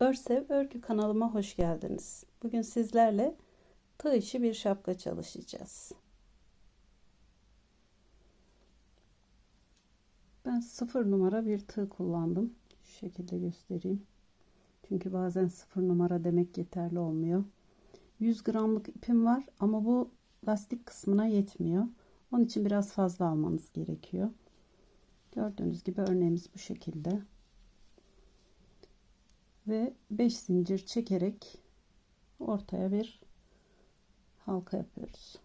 Örsev Örgü kanalıma hoş geldiniz. Bugün sizlerle tığ işi bir şapka çalışacağız. Ben sıfır numara bir tığ kullandım. Şu şekilde göstereyim. Çünkü bazen sıfır numara demek yeterli olmuyor. 100 gramlık ipim var ama bu lastik kısmına yetmiyor. Onun için biraz fazla almanız gerekiyor. Gördüğünüz gibi örneğimiz bu şekilde ve 5 zincir çekerek ortaya bir halka yapıyoruz.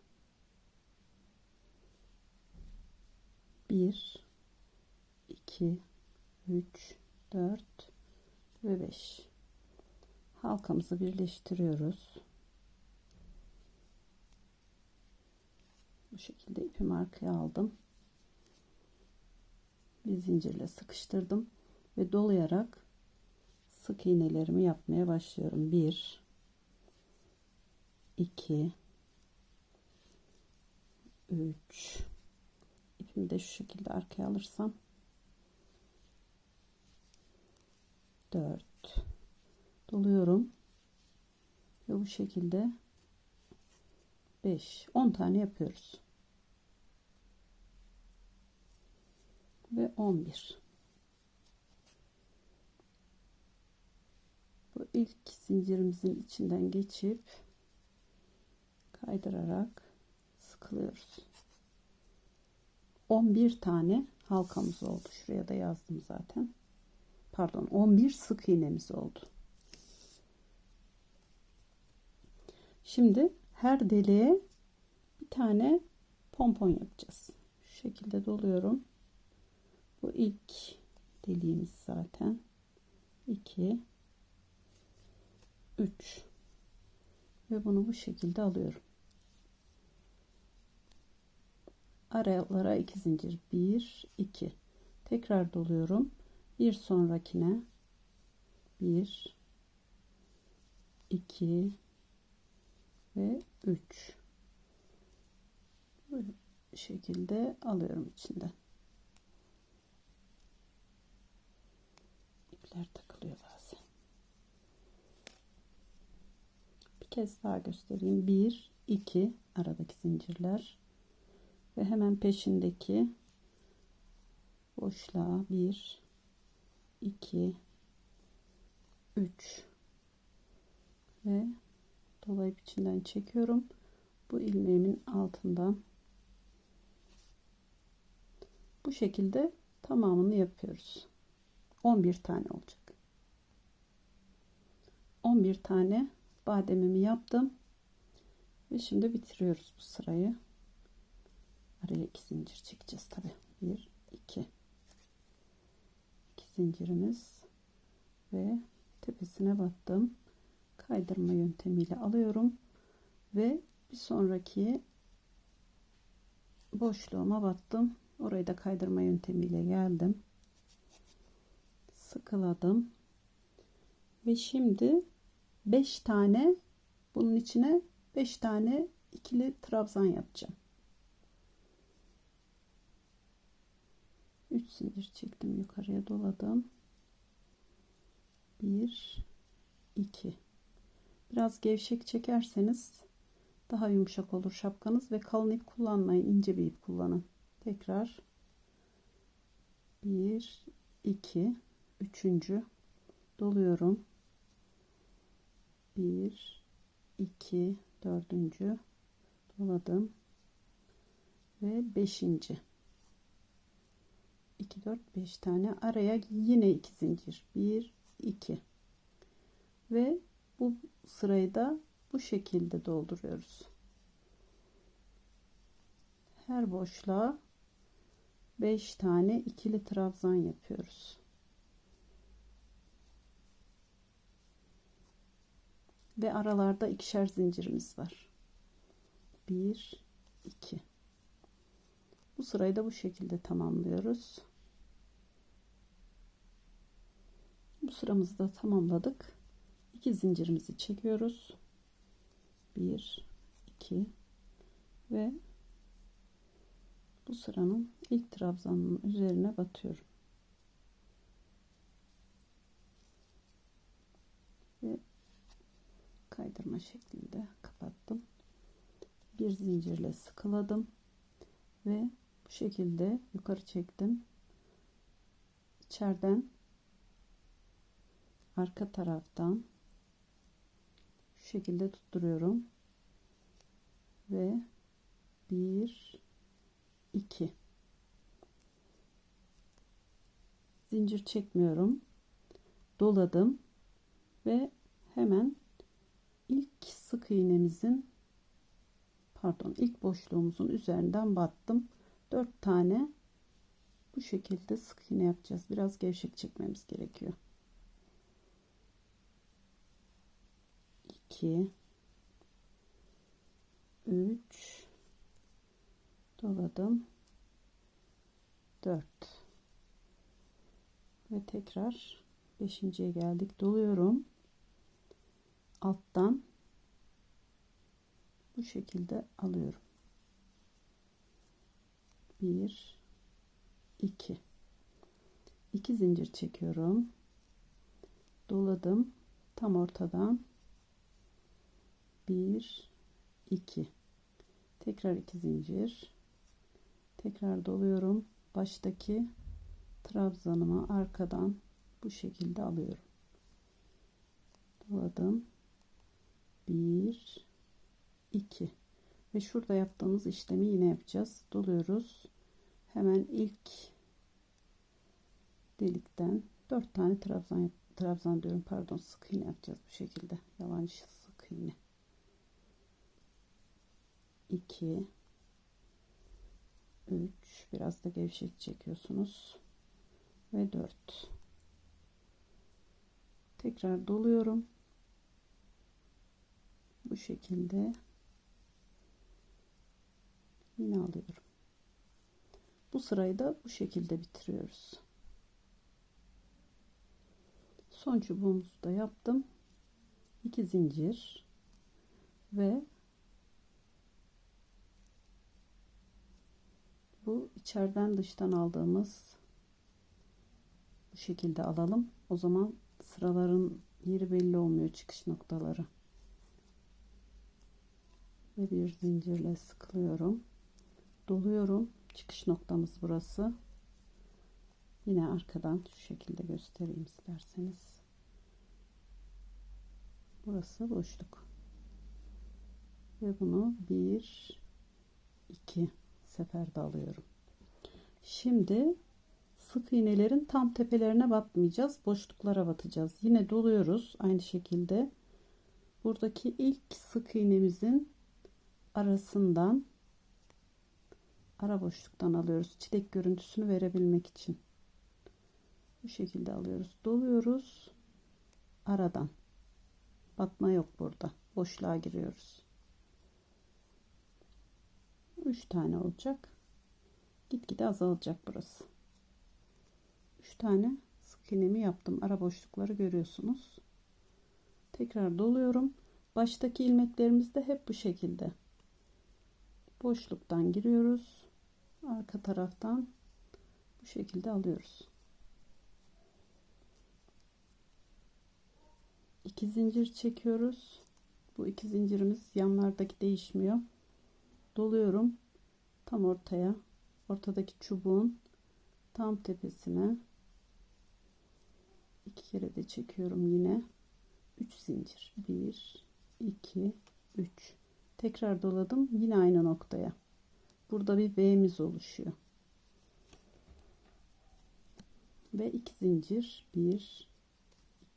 1 2 3 4 ve 5 halkamızı birleştiriyoruz. Bu şekilde ipimi arkaya aldım. Bir zincirle sıkıştırdım ve dolayarak sık iğnelerimi yapmaya başlıyorum. 1 2 3 ipimi de şu şekilde arkaya alırsam. 4 doluyorum. Ve bu şekilde 5 10 tane yapıyoruz. Ve 11 ilk zincirimizin içinden geçip kaydırarak sıkılıyoruz. 11 tane halkamız oldu. Şuraya da yazdım zaten. Pardon 11 sık iğnemiz oldu. Şimdi her deliğe bir tane pompon yapacağız. Şu şekilde doluyorum. Bu ilk deliğimiz zaten. 2 3 ve bunu bu şekilde alıyorum. Aralara 2 zincir 1 2 tekrar doluyorum. Bir sonrakine 1 2 ve 3 bu şekilde alıyorum içinden. İpler takılıyor bazen. Kez daha göstereyim. 1 2 aradaki zincirler ve hemen peşindeki boşluğa 1 2 3 ve dolayıp içinden çekiyorum. Bu ilmeğimin altından bu şekilde tamamını yapıyoruz. 11 tane olacak. 11 tane bademimi yaptım. Ve şimdi bitiriyoruz bu sırayı. Araya iki zincir çekeceğiz tabi. Bir, iki. İki zincirimiz ve tepesine battım. Kaydırma yöntemiyle alıyorum ve bir sonraki boşluğuma battım. Orayı da kaydırma yöntemiyle geldim. Sıkıladım. Ve şimdi 5 tane bunun içine 5 tane ikili trabzan yapacağım. 3 zincir çektim yukarıya doladım. 1 2 Biraz gevşek çekerseniz daha yumuşak olur şapkanız ve kalın ip kullanmayın. ince bir ip kullanın. Tekrar 1 2 üçüncü doluyorum. 1 2 dördüncü. Doladım ve beşinci. 2 4 5 tane araya yine iki zincir. 1 2 ve bu sırayı da bu şekilde dolduruyoruz. Her boşluğa 5 tane ikili trabzan yapıyoruz ve aralarda ikişer zincirimiz var. 1 2 Bu sırayı da bu şekilde tamamlıyoruz. Bu sıramızı da tamamladık. 2 zincirimizi çekiyoruz. 1 2 ve bu sıranın ilk trabzanın üzerine batıyorum. ve kaydırma şeklinde kapattım. Bir zincirle sıkıladım ve bu şekilde yukarı çektim. İçeriden arka taraftan şu şekilde tutturuyorum ve 1 2 zincir çekmiyorum doladım ve hemen ilk sık iğnemizin pardon ilk boşluğumuzun üzerinden battım. 4 tane bu şekilde sık iğne yapacağız. Biraz gevşek çekmemiz gerekiyor. 2 3 doladım. 4 ve tekrar beşinciye geldik. Doluyorum alttan bu şekilde alıyorum. 1 2 2 zincir çekiyorum. Doladım. Tam ortadan. 1 2 tekrar 2 zincir. Tekrar doluyorum. Baştaki trabzanımı arkadan bu şekilde alıyorum. Doladım 1 2 ve şurada yaptığımız işlemi yine yapacağız. Doluyoruz. Hemen ilk delikten 4 tane trabzan trabzan diyorum. Pardon sık iğne yapacağız bu şekilde. Yalancı sık iğne. 2 3 biraz da gevşek çekiyorsunuz. Ve 4 tekrar doluyorum bu şekilde yine alıyorum bu sırayı da bu şekilde bitiriyoruz son çubuğumuzu da yaptım 2 zincir ve bu içeriden dıştan aldığımız bu şekilde alalım. O zaman sıraların yeri belli olmuyor çıkış noktaları. Ve bir zincirle sıkılıyorum. Doluyorum. Çıkış noktamız burası. Yine arkadan şu şekilde göstereyim isterseniz. Burası boşluk. Ve bunu bir iki seferde alıyorum. Şimdi sık iğnelerin tam tepelerine batmayacağız. Boşluklara batacağız. Yine doluyoruz aynı şekilde. Buradaki ilk sık iğnemizin arasından ara boşluktan alıyoruz. Çilek görüntüsünü verebilmek için. Bu şekilde alıyoruz. Doluyoruz. Aradan. Batma yok burada. Boşluğa giriyoruz. 3 tane olacak. Gitgide azalacak burası. 3 tane sık iğnemi yaptım. Ara boşlukları görüyorsunuz. Tekrar doluyorum. Baştaki ilmeklerimiz de hep bu şekilde. Boşluktan giriyoruz. Arka taraftan bu şekilde alıyoruz. 2 zincir çekiyoruz. Bu iki zincirimiz yanlardaki değişmiyor. Doluyorum. Tam ortaya. Ortadaki çubuğun tam tepesine. İki kere de çekiyorum yine. 3 zincir. 1 2 3 tekrar doladım yine aynı noktaya. Burada bir V'miz oluşuyor. Ve 2 zincir 1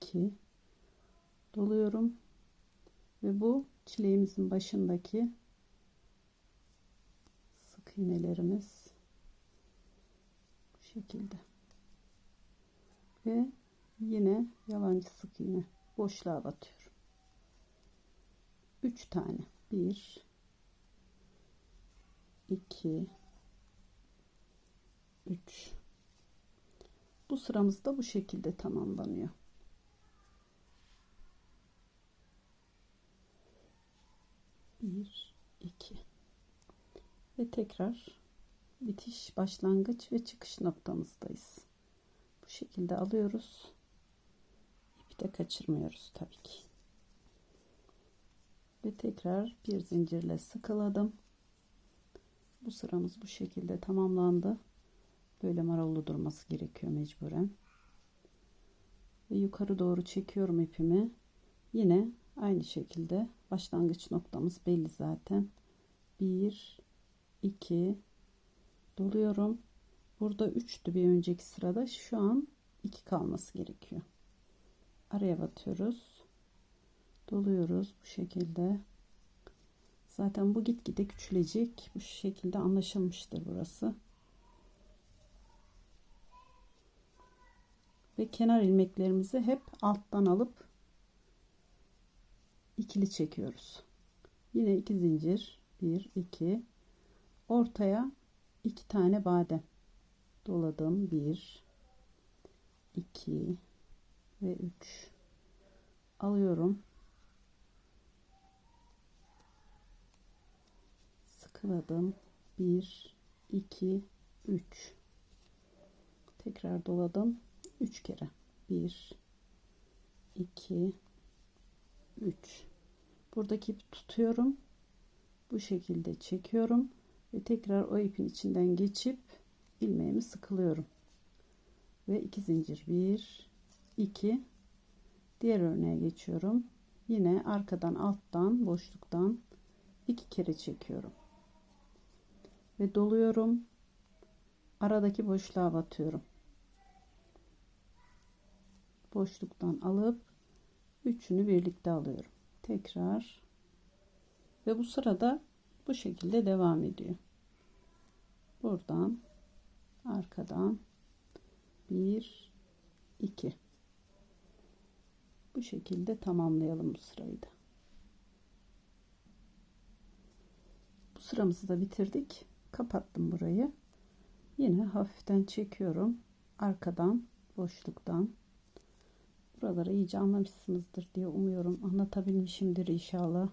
2 doluyorum. Ve bu çileğimizin başındaki iğnelerimiz bu şekilde. Ve yine yalancı sık iğne. Boşluğa batıyorum. 3 tane 1 2 3 bu sıramız da bu şekilde tamamlanıyor. Bir iki. Ve tekrar bitiş başlangıç ve çıkış noktamızdayız. Bu şekilde alıyoruz. İpi de kaçırmıyoruz tabii ki. Ve tekrar bir zincirle sıkıladım. Bu sıramız bu şekilde tamamlandı. Böyle marollu durması gerekiyor mecburen. Ve yukarı doğru çekiyorum ipimi. Yine aynı şekilde başlangıç noktamız belli zaten. 1 2 doluyorum. Burada 3'tü bir önceki sırada. Şu an 2 kalması gerekiyor. Araya batıyoruz. Doluyoruz bu şekilde. Zaten bu gitgide küçülecek. Bu şekilde anlaşılmıştır burası. Ve kenar ilmeklerimizi hep alttan alıp ikili çekiyoruz. Yine iki zincir. 1 2 ortaya iki tane badem doladım. 1 2 ve 3 alıyorum. Sıkıladım. 1 2 3 tekrar doladım. 3 kere. 1 2 3 buradaki ipi tutuyorum. Bu şekilde çekiyorum ve tekrar o ipin içinden geçip ilmeğimi sıkılıyorum. Ve iki zincir. 1 2 diğer örneğe geçiyorum. Yine arkadan alttan boşluktan iki kere çekiyorum. Ve doluyorum. Aradaki boşluğa batıyorum boşluktan alıp üçünü birlikte alıyorum. Tekrar ve bu sırada bu şekilde devam ediyor. Buradan arkadan bir iki bu şekilde tamamlayalım bu sırayı da. Bu sıramızı da bitirdik. Kapattım burayı. Yine hafiften çekiyorum. Arkadan boşluktan Buraları iyice anlamışsınızdır diye umuyorum. Anlatabilmişimdir inşallah.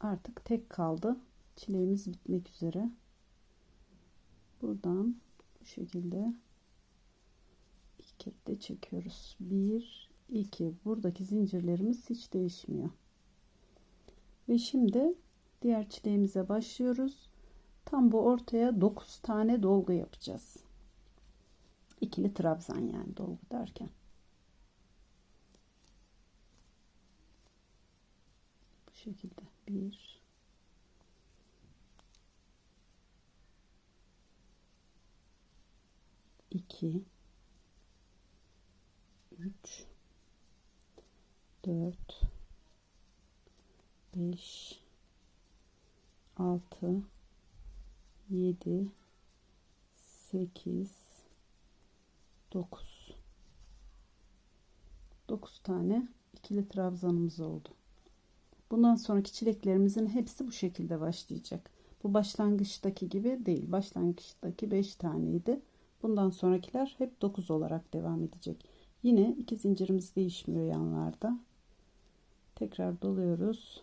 Artık tek kaldı. Çileğimiz bitmek üzere. Buradan bu şekilde iki kere çekiyoruz. Bir, iki. Buradaki zincirlerimiz hiç değişmiyor. Ve şimdi diğer çileğimize başlıyoruz. Tam bu ortaya 9 tane dolgu yapacağız. İkili trabzan yani dolgu derken. şekilde. Bir. İki. Üç. Dört. Beş. Altı yedi sekiz dokuz dokuz tane ikili trabzanımız oldu. Bundan sonraki çileklerimizin hepsi bu şekilde başlayacak. Bu başlangıçtaki gibi değil. Başlangıçtaki 5 taneydi. Bundan sonrakiler hep 9 olarak devam edecek. Yine iki zincirimiz değişmiyor yanlarda. Tekrar doluyoruz.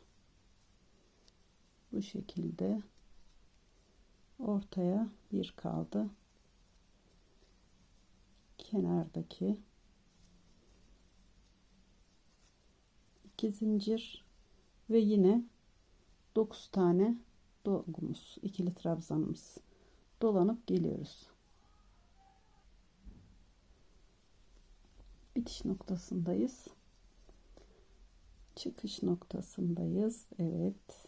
Bu şekilde ortaya bir kaldı. Kenardaki iki zincir ve yine 9 tane dolgumuz ikili trabzanımız. Dolanıp geliyoruz. Bitiş noktasındayız. Çıkış noktasındayız. Evet.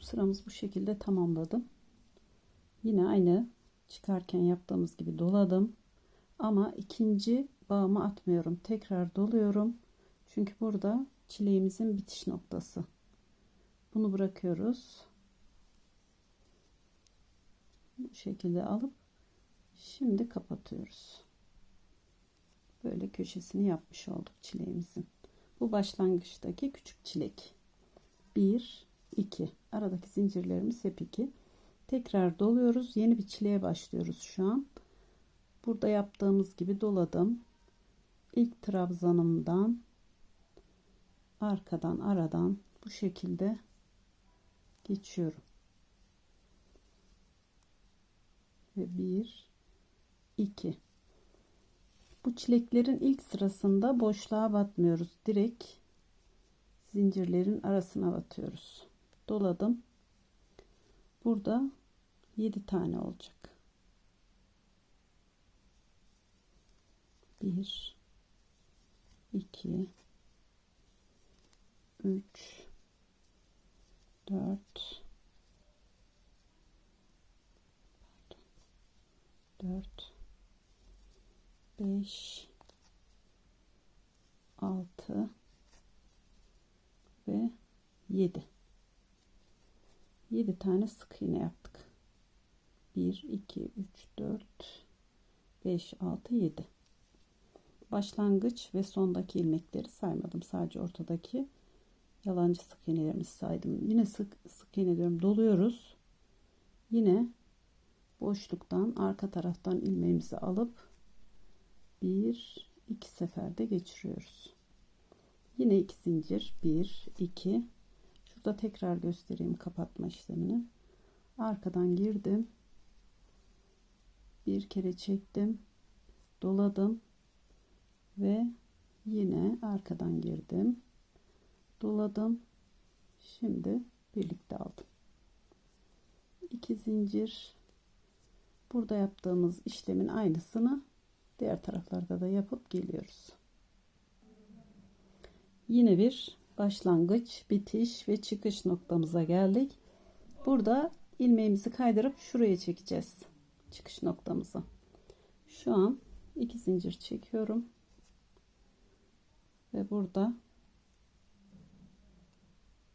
Sıramız bu şekilde tamamladım yine aynı çıkarken yaptığımız gibi doladım ama ikinci bağımı atmıyorum tekrar doluyorum çünkü burada çileğimizin bitiş noktası. Bunu bırakıyoruz. Bu şekilde alıp şimdi kapatıyoruz. Böyle köşesini yapmış olduk çileğimizin. Bu başlangıçtaki küçük çilek. 1 2 aradaki zincirlerimiz hep 2. Tekrar doluyoruz. Yeni bir çileğe başlıyoruz şu an. Burada yaptığımız gibi doladım. İlk trabzanımdan arkadan aradan bu şekilde geçiyorum. Ve bir, iki. Bu çileklerin ilk sırasında boşluğa batmıyoruz. Direkt zincirlerin arasına batıyoruz. Doladım. Burada 7 tane olacak. 1 2 3 4 4 5 6 ve 7 7 tane sık iğne yaptık. 1 2 3 4 5 6 7 başlangıç ve sondaki ilmekleri saymadım. Sadece ortadaki yalancı sık iğnelerimizi saydım. Yine sık sık iğne diyorum. Doluyoruz. Yine boşluktan arka taraftan ilmeğimizi alıp bir iki seferde geçiriyoruz. Yine iki zincir. Bir iki şurada tekrar göstereyim kapatma işlemini. Arkadan girdim. Bir kere çektim. Doladım. Ve yine arkadan girdim. Doladım. Şimdi birlikte aldım. İki zincir. Burada yaptığımız işlemin aynısını diğer taraflarda da yapıp geliyoruz. Yine bir başlangıç bitiş ve çıkış noktamıza geldik. Burada ilmeğimizi kaydırıp şuraya çekeceğiz çıkış noktamızı. Şu an iki zincir çekiyorum. Ve burada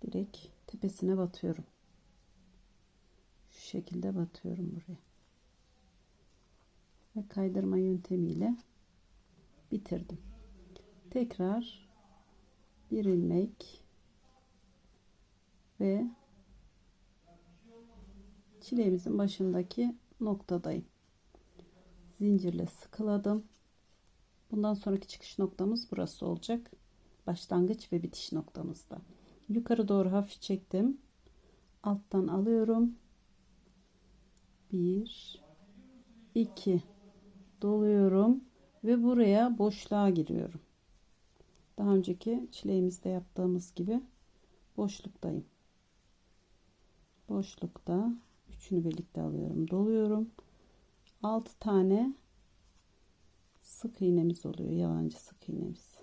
direkt tepesine batıyorum. Şu şekilde batıyorum buraya. Ve kaydırma yöntemiyle bitirdim. Tekrar bir ilmek ve çileğimizin başındaki noktadayım. Zincirle sıkıladım. Bundan sonraki çıkış noktamız burası olacak. Başlangıç ve bitiş noktamızda. Yukarı doğru hafif çektim. Alttan alıyorum. 1 2 doluyorum ve buraya boşluğa giriyorum daha önceki çileğimizde yaptığımız gibi boşluktayım. Boşlukta üçünü birlikte alıyorum doluyorum. 6 tane sık iğnemiz oluyor yalancı sık iğnemiz.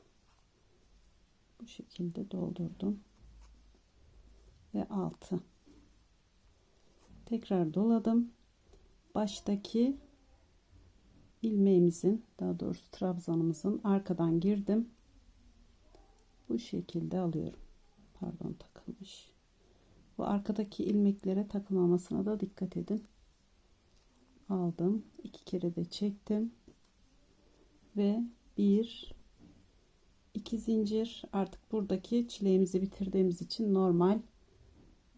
Bu şekilde doldurdum. Ve 6 tekrar doladım. Baştaki ilmeğimizin daha doğrusu trabzanımızın arkadan girdim bu şekilde alıyorum. Pardon takılmış. Bu arkadaki ilmeklere takılmamasına da dikkat edin. Aldım. İki kere de çektim. Ve bir iki zincir. Artık buradaki çileğimizi bitirdiğimiz için normal.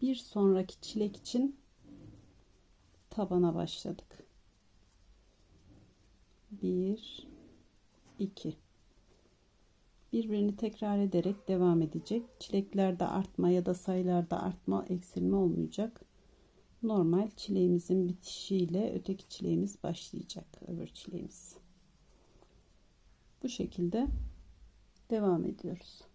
Bir sonraki çilek için tabana başladık. 1 2 birbirini tekrar ederek devam edecek. Çileklerde artma ya da sayılarda artma eksilme olmayacak. Normal çileğimizin bitişiyle öteki çileğimiz başlayacak öbür çileğimiz. Bu şekilde devam ediyoruz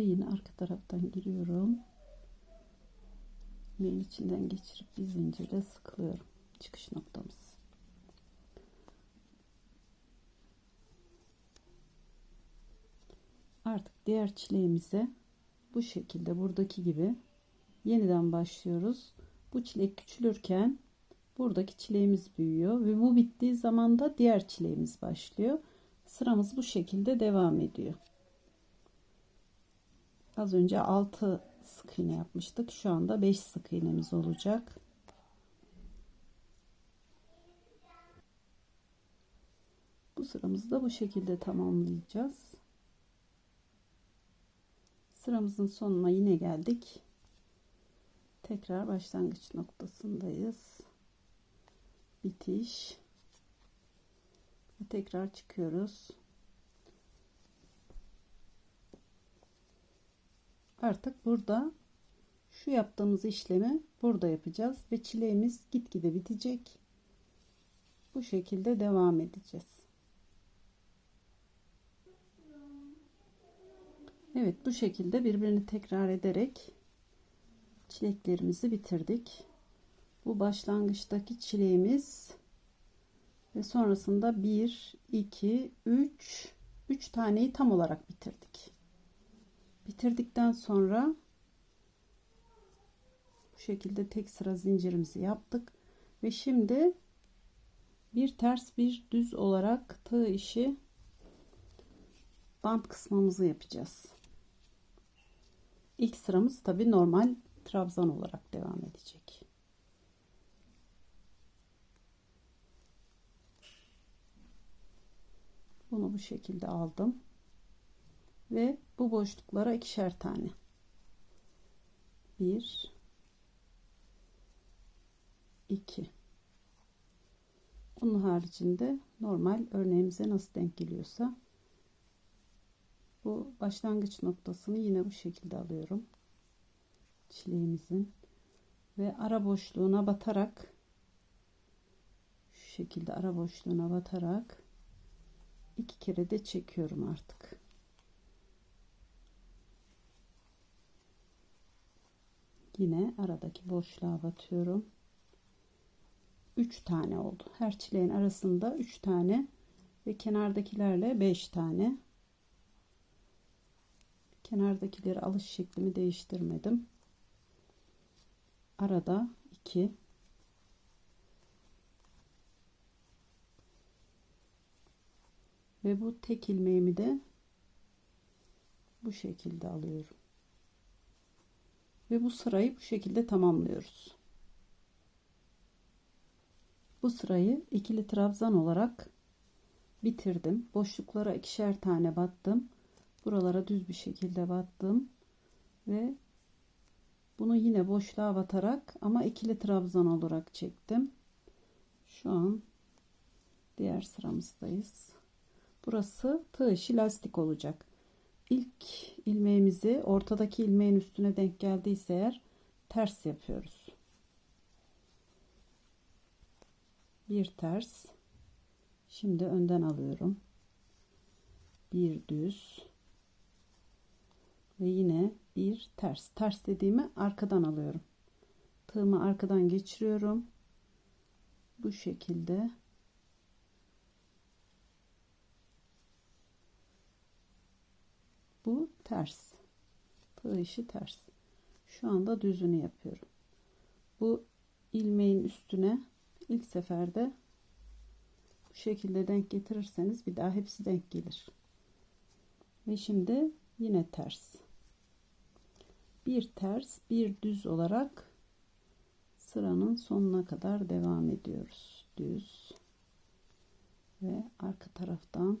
ve yine arka taraftan giriyorum. İlmeğin içinden geçirip bir zincirle sıkılıyorum. Çıkış noktamız. Artık diğer çileğimize bu şekilde buradaki gibi yeniden başlıyoruz. Bu çilek küçülürken buradaki çileğimiz büyüyor ve bu bittiği zaman da diğer çileğimiz başlıyor. Sıramız bu şekilde devam ediyor az önce 6 sık iğne yapmıştık. Şu anda 5 sık iğnemiz olacak. Bu sıramızı da bu şekilde tamamlayacağız. Sıramızın sonuna yine geldik. Tekrar başlangıç noktasındayız. Bitiş. Ve tekrar çıkıyoruz. Artık burada şu yaptığımız işlemi burada yapacağız ve çileğimiz gitgide bitecek. Bu şekilde devam edeceğiz. Evet bu şekilde birbirini tekrar ederek çileklerimizi bitirdik. Bu başlangıçtaki çileğimiz ve sonrasında 1 2 3 3 taneyi tam olarak bitirdik. Bitirdikten sonra bu şekilde tek sıra zincirimizi yaptık ve şimdi bir ters bir düz olarak tığ işi bant kısmımızı yapacağız. İlk sıramız tabi normal trabzan olarak devam edecek. Bunu bu şekilde aldım. Ve bu boşluklara ikişer tane. Bir, iki. Bunun haricinde normal örneğimize nasıl denk geliyorsa bu başlangıç noktasını yine bu şekilde alıyorum. Çileğimizin ve ara boşluğuna batarak şu şekilde ara boşluğuna batarak iki kere de çekiyorum artık. Yine aradaki boşluğa batıyorum. 3 tane oldu. Her çileğin arasında 3 tane ve kenardakilerle 5 tane. Kenardakileri alış şeklimi değiştirmedim. Arada 2 ve bu tek ilmeğimi de bu şekilde alıyorum. Ve bu sırayı bu şekilde tamamlıyoruz. Bu sırayı ikili trabzan olarak bitirdim. Boşluklara ikişer tane battım. Buralara düz bir şekilde battım. Ve bunu yine boşluğa batarak ama ikili trabzan olarak çektim. Şu an diğer sıramızdayız. Burası tığ işi lastik olacak. İlk ilmeğimizi ortadaki ilmeğin üstüne denk geldiyse eğer ters yapıyoruz. Bir ters. Şimdi önden alıyorum. Bir düz. Ve yine bir ters. Ters dediğimi arkadan alıyorum. Tığımı arkadan geçiriyorum. Bu şekilde Bu ters. Tığ işi ters. Şu anda düzünü yapıyorum. Bu ilmeğin üstüne ilk seferde bu şekilde denk getirirseniz bir daha hepsi denk gelir. Ve şimdi yine ters. Bir ters, bir düz olarak sıranın sonuna kadar devam ediyoruz. Düz ve arka taraftan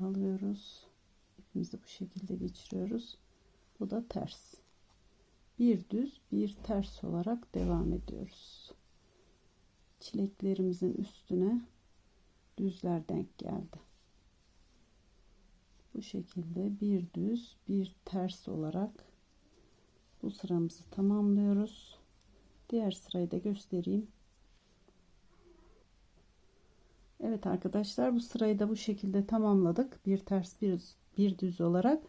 alıyoruz. İpimizi bu şekilde geçiriyoruz. Bu da ters. Bir düz, bir ters olarak devam ediyoruz. Çileklerimizin üstüne düzler denk geldi. Bu şekilde bir düz, bir ters olarak bu sıramızı tamamlıyoruz. Diğer sırayı da göstereyim. Evet arkadaşlar bu sırayı da bu şekilde tamamladık. Bir ters bir, bir düz olarak.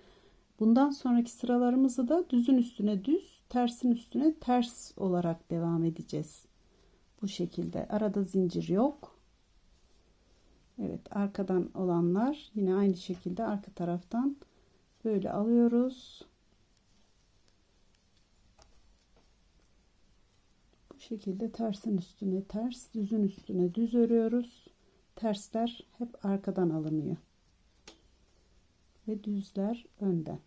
Bundan sonraki sıralarımızı da düzün üstüne düz, tersin üstüne ters olarak devam edeceğiz. Bu şekilde. Arada zincir yok. Evet arkadan olanlar yine aynı şekilde arka taraftan böyle alıyoruz. Bu şekilde tersin üstüne ters, düzün üstüne düz örüyoruz tersler hep arkadan alınıyor. Ve düzler önden.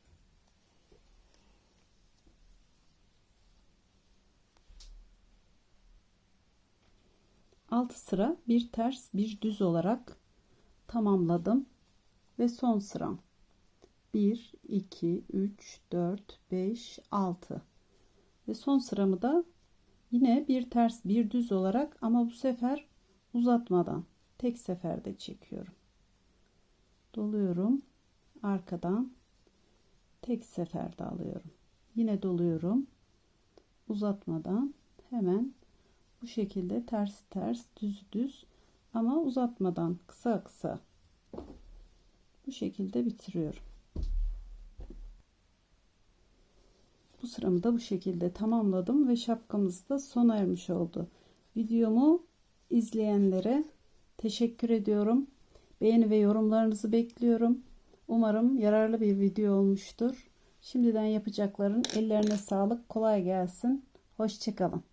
Altı sıra bir ters bir düz olarak tamamladım. Ve son sıram. 1, 2, 3, 4, 5, 6. Ve son sıramı da yine bir ters bir düz olarak ama bu sefer uzatmadan tek seferde çekiyorum. Doluyorum. Arkadan tek seferde alıyorum. Yine doluyorum. Uzatmadan hemen bu şekilde ters ters düz düz ama uzatmadan kısa kısa bu şekilde bitiriyorum. Bu sıramı da bu şekilde tamamladım ve şapkamız da sona ermiş oldu. Videomu izleyenlere teşekkür ediyorum. Beğeni ve yorumlarınızı bekliyorum. Umarım yararlı bir video olmuştur. Şimdiden yapacakların ellerine sağlık. Kolay gelsin. Hoşçakalın.